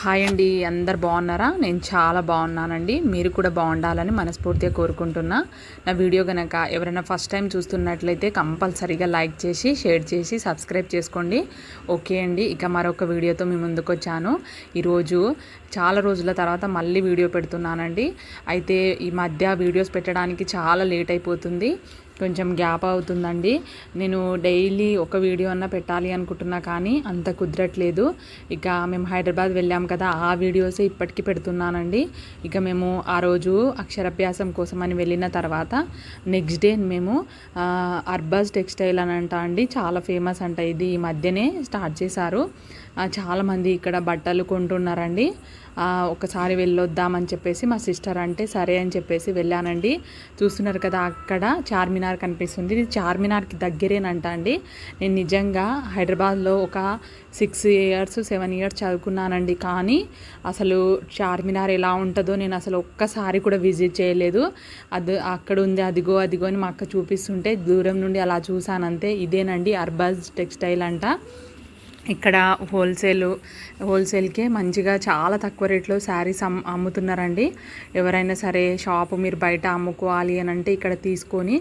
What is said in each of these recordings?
Hi అండి అందరు బాగున్నారా? నేను చాలా బాగున్నానండి. మీరు కూడా బాగుండాలని మనస్ఫూర్తిగా కోరుకుంటున్నా. నా వీడియో కనుక ఎవరైనా ఫస్ట్ టైం చూస్తున్నట్లయితే కంపల్సరీగా లైక్ చేసి షేర్ చేసి సబ్స్క్రైబ్ చేసుకోండి. ఓకే అండి ఇక మరొక వీడియోతో మీ ముందుకు వచ్చాను. ఈరోజు చాలా రోజుల తర్వాత మళ్ళీ వీడియో పెడుతున్నానండి. అయితే ఈ మధ్య వీడియోస్ పెట్టడానికి చాలా లేట్ అయిపోతుంది. కొంచెం గ్యాప్ అవుతుందండి. నేను డైలీ ఒక వీడియో అన్న పెట్టాలి అనుకుంటున్నా కానీ అంత కుదరట్లేదు. ఇక మేము హైదరాబాద్ వెళ్ళాం కదా ఆ వీడియోసే ఇప్పటికీ పెడుతున్నానండి. ఇక మేము ఆ రోజు అక్షరాభ్యాసం కోసం అని వెళ్ళిన తర్వాత నెక్స్ట్ డే మేము అర్బస్ టెక్స్టైల్ అని అంట అండి చాలా ఫేమస్ అంట. ఇది ఈ మధ్యనే స్టార్ట్ చేశారు. చాలామంది ఇక్కడ బట్టలు కొంటున్నారండి. ఒకసారి వెళ్ళొద్దామని చెప్పేసి మా సిస్టర్ అంటే సరే అని చెప్పేసి వెళ్ళానండి. చూస్తున్నారు కదా అక్కడ చార్మినార్ కనిపిస్తుంది. ఇది చార్మినార్కి దగ్గరేనంట అండి. నేను నిజంగా హైదరాబాద్లో ఒక సిక్స్ ఇయర్స్ సెవెన్ ఇయర్స్ చదువుకున్నానండి. కానీ అసలు చార్మినార్ ఎలా ఉంటుందో నేను అసలు ఒక్కసారి కూడా విజిట్ చేయలేదు. అది అక్కడ ఉంది అదిగో అదిగో అని మా అక్క చూపిస్తుంటే దూరం నుండి అలా చూసానంతే ఇదేనండి అర్బాజ్ టెక్స్టైల్ అంట. ఇక్కడ హోల్సేల్ హోల్సేల్కే మంచిగా చాలా తక్కువ రేట్లో శారీస్ అమ్ అమ్ముతున్నారండి. ఎవరైనా సరే షాపు మీరు బయట అమ్ముకోవాలి అని అంటే ఇక్కడ తీసుకొని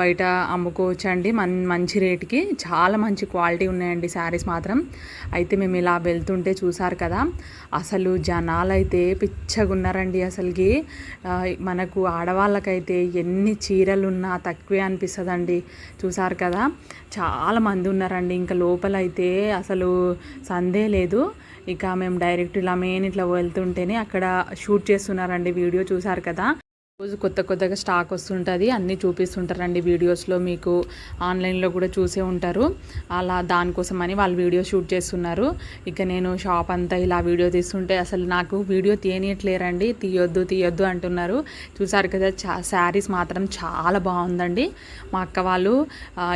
బయట అమ్ముకోవచ్చండి. మన్ మంచి రేటుకి చాలా మంచి క్వాలిటీ ఉన్నాయండి శారీస్ మాత్రం. అయితే మేము ఇలా వెళ్తుంటే చూసారు కదా అసలు జనాలు అయితే పిచ్చగా ఉన్నారండి అసలుకి మనకు ఆడవాళ్ళకైతే ఎన్ని చీరలు ఉన్నా తక్కువే అనిపిస్తుందండి. చూసారు కదా చాలా మంది ఉన్నారండి. ఇంకా లోపలైతే అసలు సందే లేదు. ఇక మేము డైరెక్ట్ ఇలా మెయిన్ ఇట్లా వెళ్తుంటేనే అక్కడ షూట్ చేస్తున్నారండి వీడియో చూసారు కదా. రోజు కొత్త కొత్తగా స్టాక్ వస్తుంటుంది అన్నీ చూపిస్తుంటారండి వీడియోస్లో మీకు. ఆన్లైన్లో కూడా చూసే ఉంటారు. అలా దానికోసమని వాళ్ళు వీడియో షూట్ చేస్తున్నారు. ఇక నేను షాప్ అంతా ఇలా వీడియో తీస్తుంటే అసలు నాకు వీడియో తీయనియట్లేరండి. తీయొద్దు తీయొద్దు అంటున్నారు. చూసారు కదా చా శారీస్ మాత్రం చాలా బాగుందండి. మా అక్క వాళ్ళు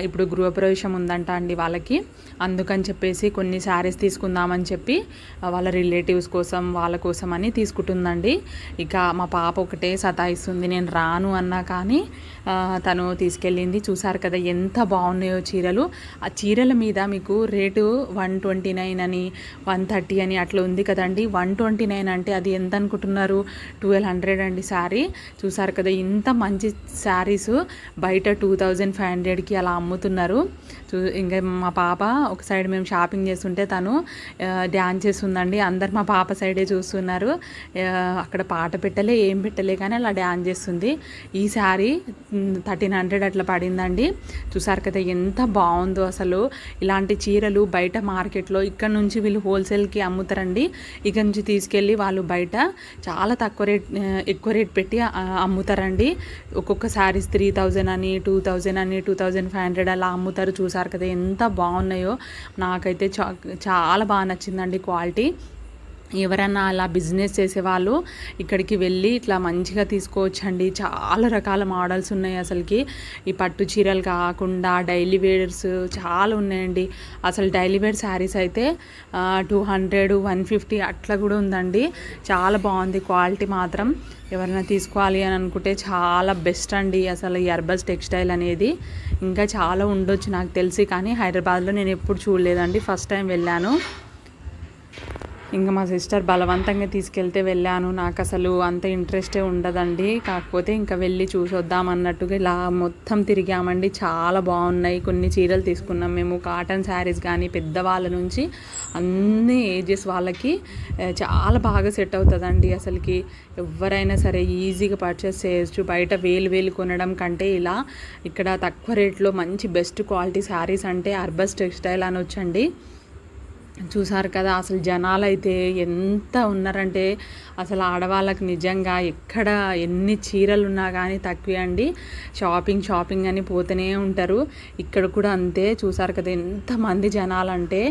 ఇప్పుడు గృహప్రవేశం ఉందంట అండి వాళ్ళకి. అందుకని చెప్పేసి కొన్ని శారీస్ తీసుకుందామని చెప్పి వాళ్ళ రిలేటివ్స్ కోసం వాళ్ళ కోసం అని తీసుకుంటుందండి. ఇక మా పాప ఒకటే సతాయిస్తుంది. ఉంది నేను రాను అన్నా కానీ తను తీసుకెళ్ళింది. చూసారు కదా ఎంత బాగున్నాయో చీరలు. ఆ చీరల మీద మీకు రేటు వన్ ట్వంటీ నైన్ అని వన్ థర్టీ అని అట్లా ఉంది కదండి. వన్ ట్వంటీ నైన్ అంటే అది ఎంత అనుకుంటున్నారు? ట్వెల్వ్ హండ్రెడ్ అండి శారీ. చూసారు కదా ఇంత మంచి శారీస్ బయట టూ థౌజండ్ ఫైవ్ హండ్రెడ్కి అలా అమ్ముతున్నారు. చూ ఇంకా మా పాప ఒక సైడ్ మేము షాపింగ్ చేస్తుంటే తను డ్యాన్స్ చేస్తుందండి. అందరు మా పాప సైడే చూస్తున్నారు. అక్కడ పాట పెట్టలే ఏం పెట్టలే కానీ అలా డ్యాన్స్ చేస్తుంది. ఈ శారీ థర్టీన్ హండ్రెడ్ అట్లా పడిందండి. చూసారు కదా ఎంత బాగుందో అసలు. ఇలాంటి చీరలు బయట మార్కెట్లో ఇక్కడ నుంచి వీళ్ళు హోల్సేల్కి అమ్ముతారండి. ఇక్కడ నుంచి తీసుకెళ్ళి వాళ్ళు బయట చాలా తక్కువ రేట్ ఎక్కువ రేట్ పెట్టి అమ్ముతారండి. ఒక్కొక్క శారీస్ త్రీ థౌజండ్ అని టూ థౌజండ్ అని టూ థౌజండ్ ఫైవ్ హండ్రెడ్ అలా అమ్ముతారు. చూసారు కదా ఎంత బాగున్నాయో. నాకైతే చాలా బాగా నచ్చిందండి క్వాలిటీ. ఎవరన్నా అలా బిజినెస్ చేసేవాళ్ళు ఇక్కడికి వెళ్ళి ఇట్లా మంచిగా తీసుకోవచ్చండి. చాలా రకాల మోడల్స్ ఉన్నాయి అసలుకి. ఈ పట్టు చీరలు కాకుండా డైలీ వేర్స్ చాలా ఉన్నాయండి. అసలు డైలీ వేర్ శారీస్ అయితే టూ హండ్రెడ్ వన్ ఫిఫ్టీ అట్లా కూడా ఉందండి. చాలా బాగుంది క్వాలిటీ మాత్రం. ఎవరైనా తీసుకోవాలి అని అనుకుంటే చాలా బెస్ట్ అండి. అసలు ఈ అర్బస్ టెక్స్టైల్ అనేది ఇంకా చాలా ఉండొచ్చు నాకు తెలిసి. కానీ హైదరాబాద్లో నేను ఎప్పుడు చూడలేదండి. ఫస్ట్ టైం వెళ్ళాను. ఇంకా మా సిస్టర్ బలవంతంగా తీసుకెళ్తే వెళ్ళాను. నాకు అసలు అంత ఇంట్రెస్టే ఉండదండి. కాకపోతే ఇంకా వెళ్ళి చూసొద్దాం అన్నట్టుగా ఇలా మొత్తం తిరిగామండి. చాలా బాగున్నాయి. కొన్ని చీరలు తీసుకున్నాం మేము. కాటన్ శారీస్ కానీ పెద్దవాళ్ళ నుంచి అన్ని ఏజెస్ వాళ్ళకి చాలా బాగా సెట్ అవుతుందండి అసలుకి. ఎవరైనా సరే ఈజీగా పర్చేస్ చేయొచ్చు. బయట వేలు వేలు కొనడం కంటే ఇలా ఇక్కడ తక్కువ రేట్లో మంచి బెస్ట్ క్వాలిటీ శారీస్ అంటే అర్బస్ టెక్స్టైల్ అని వచ్చండి చూసారు కదా అసలు జనాలు అయితే ఎంత ఉన్నారంటే అసలు ఆడవాళ్ళకి నిజంగా ఎక్కడ ఎన్ని చీరలు ఉన్నా కానీ తక్కువే అండి. షాపింగ్ షాపింగ్ అని పోతూనే ఉంటారు. ఇక్కడ కూడా అంతే చూసారు కదా ఎంతమంది జనాలు అంటే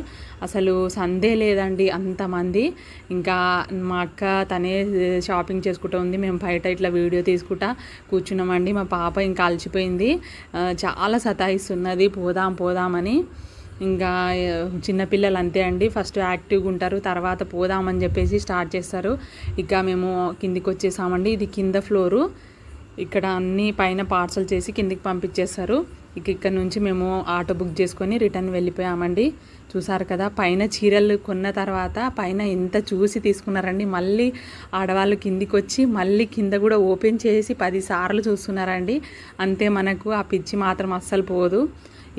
అసలు సందే లేదండి అంతమంది. ఇంకా మా అక్క తనే షాపింగ్ చేసుకుంటూ ఉంది. మేము బయట ఇట్లా వీడియో తీసుకుంటా కూర్చున్నామండి. మా పాప ఇంకా అలసిపోయింది. చాలా సతాయిస్తున్నది. పోదాం పోదామని. ఇంకా చిన్నపిల్లలు అంతే అండి. ఫస్ట్ యాక్టివ్గా ఉంటారు. తర్వాత పోదామని చెప్పేసి స్టార్ట్ చేస్తారు. ఇక మేము కిందికి వచ్చేసామండి. ఇది కింద ఫ్లోరు. ఇక్కడ అన్ని పైన పార్సల్ చేసి కిందికి పంపించేస్తారు ఇక ఇక్కడ నుంచి మేము ఆటో బుక్ చేసుకొని రిటర్న్ వెళ్ళిపోయామండి. చూసారు కదా పైన చీరలు కొన్న తర్వాత పైన ఎంత చూసి తీసుకున్నారండి. మళ్ళీ ఆడవాళ్ళు కిందికి వచ్చి మళ్ళీ కింద కూడా ఓపెన్ చేసి పదిసార్లు చూస్తున్నారండి. అంతే మనకు ఆ పిచ్చి మాత్రం అస్సలు పోదు.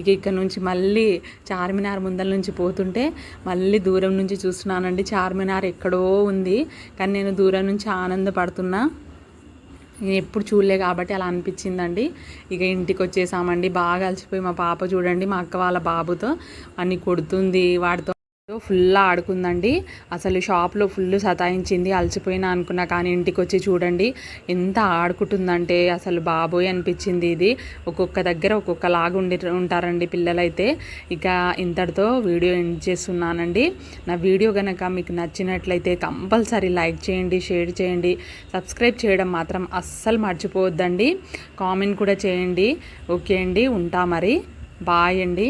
ఇక ఇక్కడ నుంచి మళ్ళీ చార్మినార్ ముందల నుంచి పోతుంటే మళ్ళీ దూరం నుంచి చూస్తున్నానండి. చార్మినార్ ఎక్కడో ఉంది. కానీ నేను దూరం నుంచి ఆనందపడుతున్నా. నేను ఎప్పుడు చూడలే కాబట్టి అలా అనిపించిందండి. ఇక ఇంటికి వచ్చేసామండి. బాగా అలసిపోయి మా పాప చూడండి మా అక్క వాళ్ళ బాబుతో. అన్ని కొడుతుంది వాడితో ఫుల్ ఆడుకుందండి. అసలు షాప్లో ఫుల్ సతాయించింది. అలసిపోయినా అనుకున్నా కానీ ఇంటికి వచ్చి చూడండి ఎంత ఆడుకుంటుందంటే అసలు బాబోయ్ అనిపించింది ఇది. ఒక్కొక్క దగ్గర ఒక్కొక్క లాగా ఉండి ఉంటారండి పిల్లలైతే. ఇక ఇంతటితో వీడియో ఎండ్ చేస్తున్నానండి. నా వీడియో కనుక మీకు నచ్చినట్లయితే కంపల్సరీ లైక్ చేయండి షేర్ చేయండి. సబ్స్క్రైబ్ చేయడం మాత్రం అస్సలు మర్చిపోవద్దండి. కామెంట్ కూడా చేయండి. ఓకే అండి ఉంటా మరి. బాయ్ అండి.